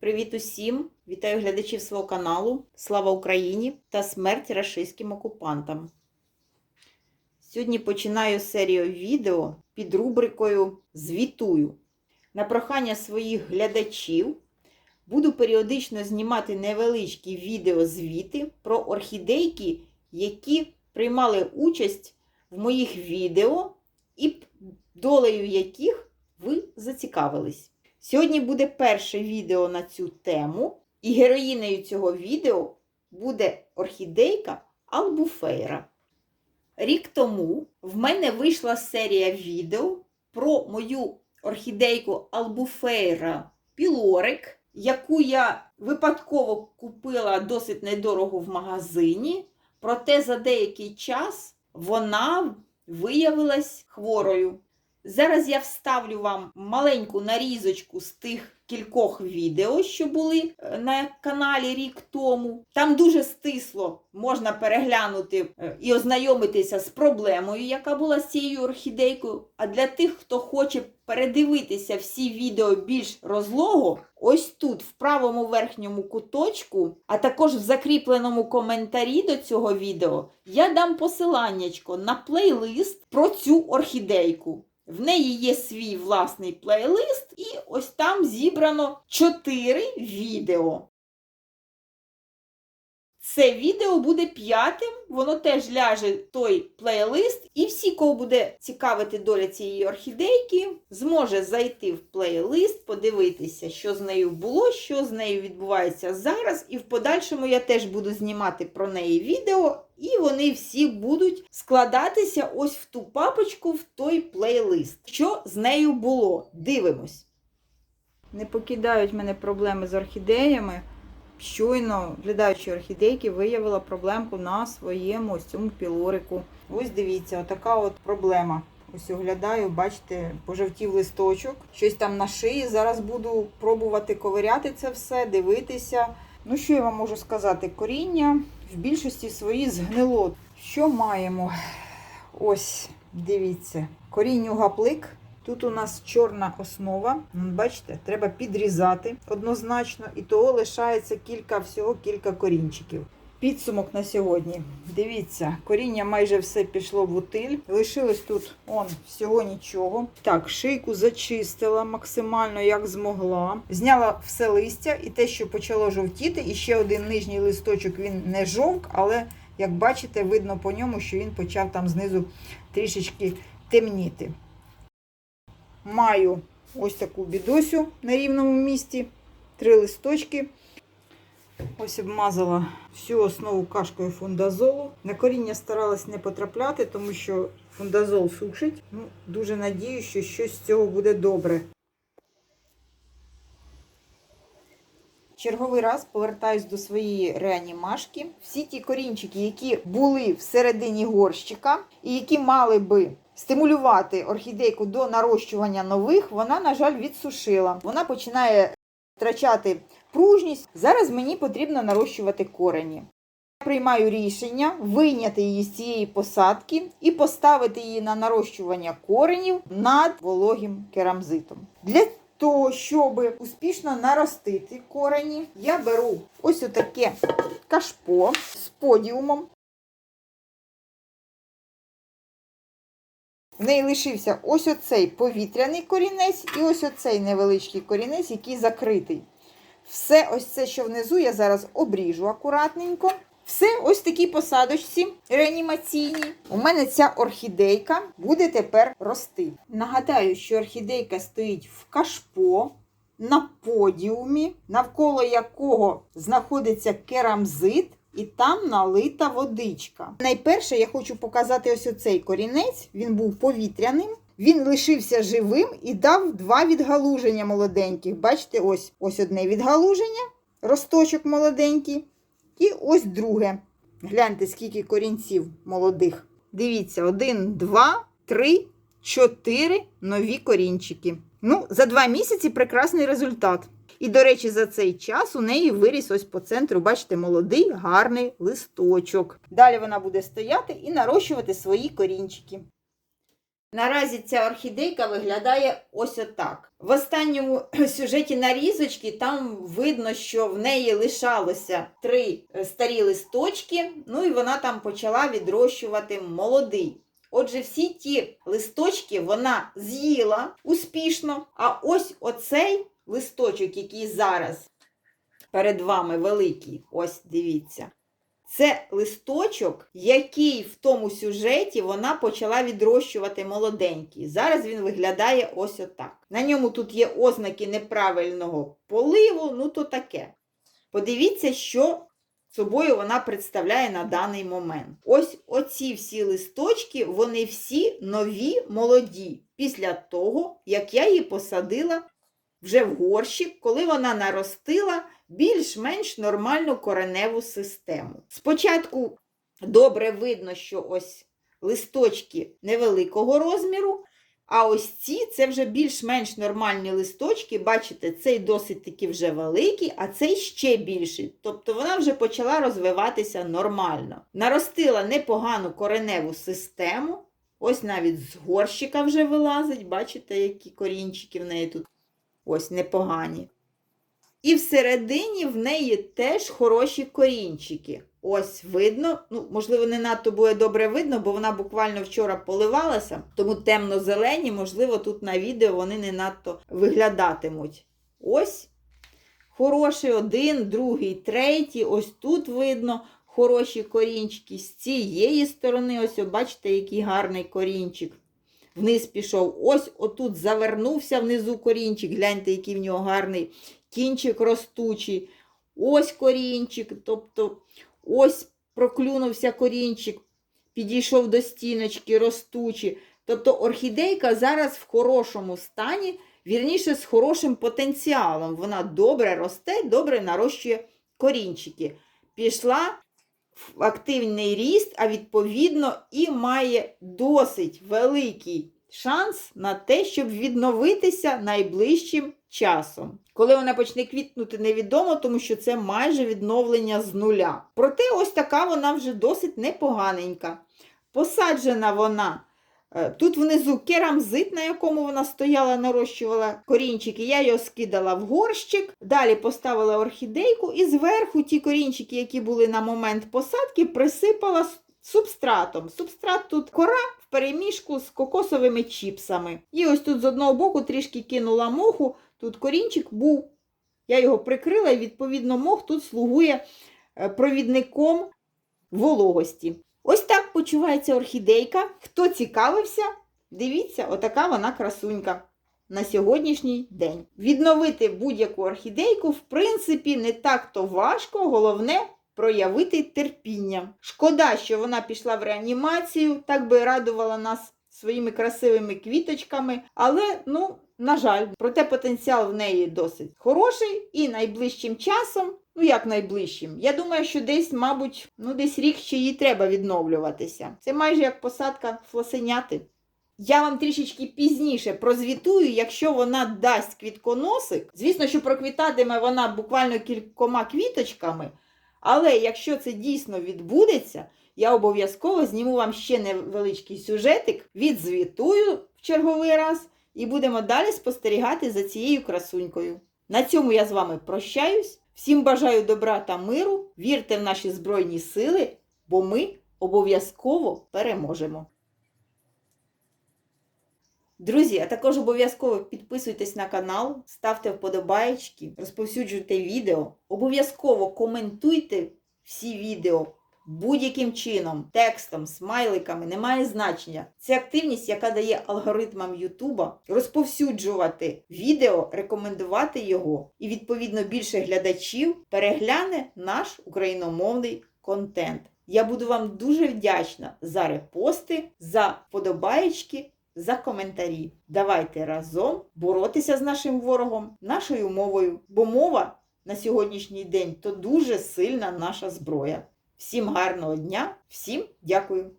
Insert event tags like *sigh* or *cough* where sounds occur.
Привіт усім! Вітаю глядачів свого каналу. Слава Україні та смерть рашистським окупантам. Сьогодні починаю серію відео під рубрикою Звітую. На прохання своїх глядачів буду періодично знімати невеличкі відеозвіти про орхідейки, які приймали участь в моїх відео і долею яких ви зацікавились. Сьогодні буде перше відео на цю тему, і героїнею цього відео буде орхідейка Албуфейра. Рік тому в мене вийшла серія відео про мою орхідейку Албуфейра Пілорик, яку я випадково купила досить недорого в магазині, проте за деякий час вона виявилась хворою. Зараз я вставлю вам маленьку нарізочку з тих кількох відео, що були е, на каналі рік тому. Там дуже стисло можна переглянути е, і ознайомитися з проблемою, яка була з цією орхідейкою. А для тих, хто хоче передивитися всі відео більш розлого, ось тут, в правому верхньому куточку, а також в закріпленому коментарі до цього відео, я дам посиланнячко на плейлист про цю орхідейку. В неї є свій власний плейлист, і ось там зібрано 4 відео. Це відео буде п'ятим, воно теж ляже той плейлист. І всі, кого буде цікавити доля цієї орхідейки, зможе зайти в плейлист, подивитися, що з нею було, що з нею відбувається зараз. І в подальшому я теж буду знімати про неї відео, і вони всі будуть складатися ось в ту папочку, в той плейлист. Що з нею було? Дивимось. Не покидають мене проблеми з орхідеями. Щойно, глядаючи орхідейки, виявила проблемку на своєму ось цьому пілорику. Ось дивіться, отака от проблема. Ось оглядаю, бачите, пожовтів листочок, щось там на шиї. Зараз буду пробувати ковиряти це все, дивитися. Ну, що я вам можу сказати? Коріння в більшості свої згнило. Що маємо? Ось, дивіться, корінню гаплик. Тут у нас чорна основа. Бачите, треба підрізати однозначно, і того лишається кілька, всього кілька корінчиків. Підсумок на сьогодні. Дивіться, коріння майже все пішло в утиль. Лишилось тут он, всього нічого. Так, шийку зачистила максимально, як змогла. Зняла все листя і те, що почало жовтіти. І ще один нижній листочок він не жовк, але, як бачите, видно по ньому, що він почав там знизу трішечки темніти. Маю ось таку бідосю на рівному місці. Три листочки. Ось обмазала всю основу кашкою фундазолу. На коріння старалась не потрапляти, тому що фундазол сушить. Ну, Дуже надію, що щось з цього буде добре. Черговий раз повертаюсь до своєї реанімашки. Всі ті корінчики, які були всередині горщика, і які мали би стимулювати орхідейку до нарощування нових, вона, на жаль, відсушила. Вона починає втрачати пружність. Зараз мені потрібно нарощувати корені. Я приймаю рішення вийняти її з цієї посадки і поставити її на нарощування коренів над вологим керамзитом. Для того, щоб успішно наростити корені, я беру ось отаке кашпо з подіумом. В неї лишився ось оцей повітряний корінець і ось оцей невеличкий корінець, який закритий. Все ось це, що внизу, я зараз обріжу акуратненько. Все ось такій посадочці реанімаційній. У мене ця орхідейка буде тепер рости. Нагадаю, що орхідейка стоїть в кашпо на подіумі, навколо якого знаходиться керамзит. І там налита водичка. Найперше я хочу показати ось оцей корінець. Він був повітряним. Він лишився живим і дав два відгалуження молоденьких. Бачите, ось ось одне відгалуження, росточок молоденький. І ось друге. Гляньте, скільки корінців молодих. Дивіться, один, два, три, чотири нові корінчики. Ну, за два місяці прекрасний результат. І, до речі, за цей час у неї виріс ось по центру, бачите, молодий гарний листочок. Далі вона буде стояти і нарощувати свої корінчики. Наразі ця орхідейка виглядає ось отак. В останньому *clears throat* сюжеті нарізочки там видно, що в неї лишалося три е, старі листочки, ну і вона там почала відрощувати молодий. Отже, всі ті листочки вона з'їла успішно, а ось оцей листочок, який зараз перед вами великий, ось дивіться. Це листочок, який в тому сюжеті вона почала відрощувати молоденький. Зараз він виглядає ось отак. На ньому тут є ознаки неправильного поливу, ну то таке. Подивіться, що собою вона представляє на даний момент. Ось оці всі листочки, вони всі нові, молоді, після того, як я її посадила вже в горщик, коли вона наростила більш-менш нормальну кореневу систему. Спочатку добре видно, що ось листочки невеликого розміру, а ось ці це вже більш-менш нормальні листочки. Бачите, цей досить таки вже великий, а цей ще більший. Тобто вона вже почала розвиватися нормально. Наростила непогану кореневу систему. Ось навіть з горщика вже вилазить, бачите, які корінчики в неї тут ось непогані. І всередині в неї теж хороші корінчики. Ось видно, ну, можливо, не надто буде добре видно, бо вона буквально вчора поливалася, тому темно-зелені, можливо, тут на відео вони не надто виглядатимуть. Ось хороший один, другий, третій. Ось тут видно хороші корінчики. З цієї сторони, ось, бачите, який гарний корінчик. Вниз пішов. Ось отут завернувся внизу корінчик. Гляньте, який в нього гарний кінчик ростучий. Ось корінчик, тобто ось проклюнувся корінчик, підійшов до стіночки, ростучий. Тобто орхідейка зараз в хорошому стані, вірніше, з хорошим потенціалом. Вона добре росте, добре нарощує корінчики. Пішла активний ріст, а відповідно і має досить великий шанс на те, щоб відновитися найближчим часом. Коли вона почне квітнути, невідомо, тому що це майже відновлення з нуля. Проте, ось така вона вже досить непоганенька. Посаджена вона. Е, Тут внизу керамзит, на якому вона стояла, нарощувала корінчики. Я його скидала в горщик. Далі поставила орхідейку і зверху ті корінчики, які були на момент посадки, присипала субстратом. Субстрат тут кора в перемішку з кокосовими чіпсами. І ось тут з одного боку трішки кинула моху. Тут корінчик був. Я його прикрила, і відповідно мох тут слугує е, провідником вологості. Так почувається орхідейка. Хто цікавився, дивіться, отака вона красунька на сьогоднішній день. Відновити будь-яку орхідейку, в принципі, не так-то важко, головне проявити терпіння. Шкода, що вона пішла в реанімацію, так би радувала нас своїми красивими квіточками, але, ну, на жаль, проте потенціал в неї досить хороший і найближчим часом. Ну, як найближчим? Я думаю, що десь, мабуть, ну десь рік ще їй треба відновлюватися. Це майже як посадка флосеняти. Я вам трішечки пізніше прозвітую, якщо вона дасть квітконосик. Звісно, що проквітатиме вона буквально кількома квіточками. Але якщо це дійсно відбудеться, я обов'язково зніму вам ще невеличкий сюжетик, відзвітую в черговий раз і будемо далі спостерігати за цією красунькою. На цьому я з вами прощаюсь. Всім бажаю добра та миру. Вірте в наші Збройні Сили, бо ми обов'язково переможемо. Друзі, а також обов'язково підписуйтесь на канал, ставте вподобайки, розповсюджуйте відео. Обов'язково коментуйте всі відео будь-яким чином, текстом, смайликами, немає значення. Це активність, яка дає алгоритмам Ютуба розповсюджувати відео, рекомендувати його. І, відповідно, більше глядачів перегляне наш україномовний контент. Я буду вам дуже вдячна за репости, за вподобаєчки, за коментарі. Давайте разом боротися з нашим ворогом нашою мовою, бо мова на сьогоднішній день то дуже сильна наша зброя. Всім гарного дня, всім дякую!